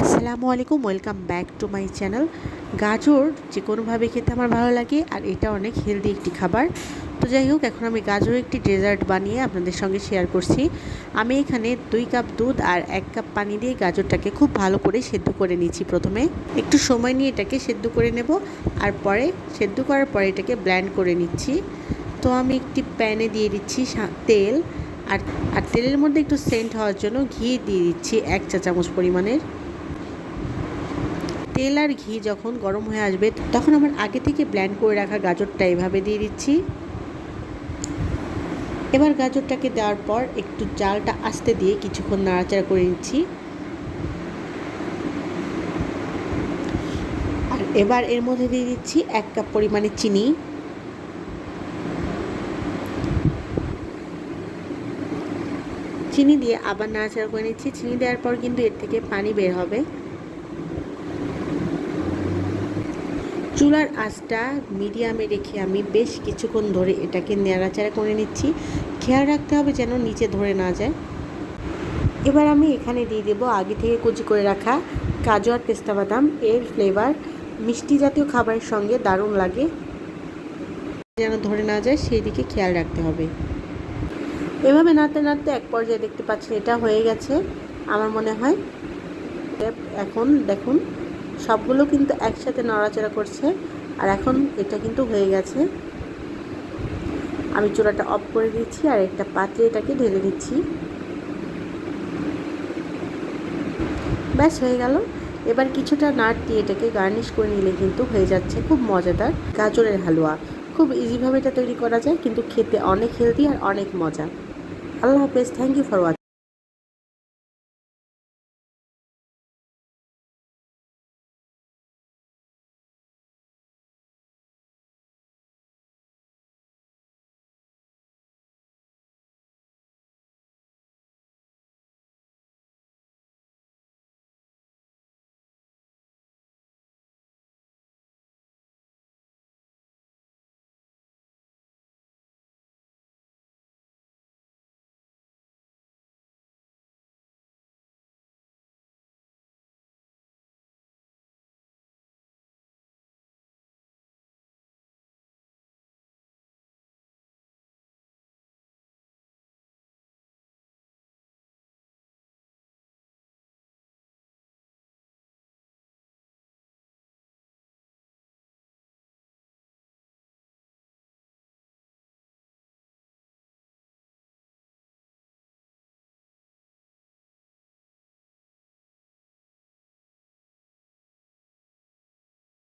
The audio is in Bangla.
আসসালামু আলাইকুম, welcome back to my channel. গাজর যে কোনোভাবে খেতে আমার ভালো লাগে, আর এটা অনেক হেলদি একটি খাবার। তো যাই হোক, এখন আমি গাজর একটি ডেজার্ট বানিয়ে আপনাদের সঙ্গে শেয়ার করছি। আমি এখানে দুই কাপ দুধ আর এক কাপ পানি দিয়ে গাজরটাকে খুব ভালো করে সেদ্ধ করে নিচ্ছি প্রথমে। একটু সময় নিয়ে এটাকে সেদ্ধ করে নেব, আর পরে সেদ্ধ করার পরে এটাকে ব্ল্যান্ড করে নিচ্ছি। তো আমি একটি প্যানে দিয়ে দিচ্ছি তেল, আর আর তেলের মধ্যে একটু সেন্ট হওয়ার জন্য ঘি দিয়ে দিচ্ছি এক চা চামচ পরিমাণের। তেল আর ঘি যখন গরম হয়ে আসবে, তখন আমার আগে থেকে ব্ল্যান্ড করে রাখা গাজরটা এভাবে দিয়ে দিচ্ছি। এবার গাজরটাকে দেওয়ার পর একটু জালটা আস্তে দিয়ে কিছুক্ষণ নাড়াচাড়া করে নিচ্ছি। আর এবার এর মধ্যে দিয়ে দিচ্ছি এক কাপ পরিমাণে চিনি। চিনি দিয়ে আবার নাড়াচাড়া করে নিচ্ছি। চিনি দেওয়ার পর কিন্তু এর থেকে পানি বের হবে। চুলার আঁচটা মিডিয়ামে রেখে আমি বেশ কিছুক্ষণ ধরে এটাকে নেড়াচাড়া করে নিচ্ছি। খেয়াল রাখতে হবে যেন নিচে ধরে না যায়। এবার আমি এখানে দিয়ে দেবো আগে থেকে কুচি করে রাখা কাজু আর পেস্তা বাদাম। এর ফ্লেভার মিষ্টি জাতীয় খাবারের সঙ্গে দারুণ লাগে। যেন ধরে না যায়, সেই দিকে খেয়াল রাখতে হবে। এভাবে নাড়তে নাড়তে এক পর্যায়ে দেখতে পাচ্ছেন এটা হয়ে গেছে। আমার মনে হয় এখন দেখুন সবগুলো কিন্তু একসাথে নড়াচড়া করছে। আর এখন এটা কিন্তু হয়ে গেছে। আমি চূড়াটা অফ করে দিচ্ছি আর একটা পাত্রে এটাকে ঢেলে দিচ্ছি। ব্যাস, হয়ে গেল। এবার কিছুটা নাট দিয়ে এটাকে গার্নিশ করে নিলে কিন্তু হয়ে যাচ্ছে খুব মজাদার গাজরের হালুয়া। খুব ইজিভাবে এটা তৈরি করা যায়, কিন্তু খেতে অনেক হেলদি আর অনেক মজা। আল্লাহ হাফেজ থ্যাংক ইউ ফর ওয়াচিং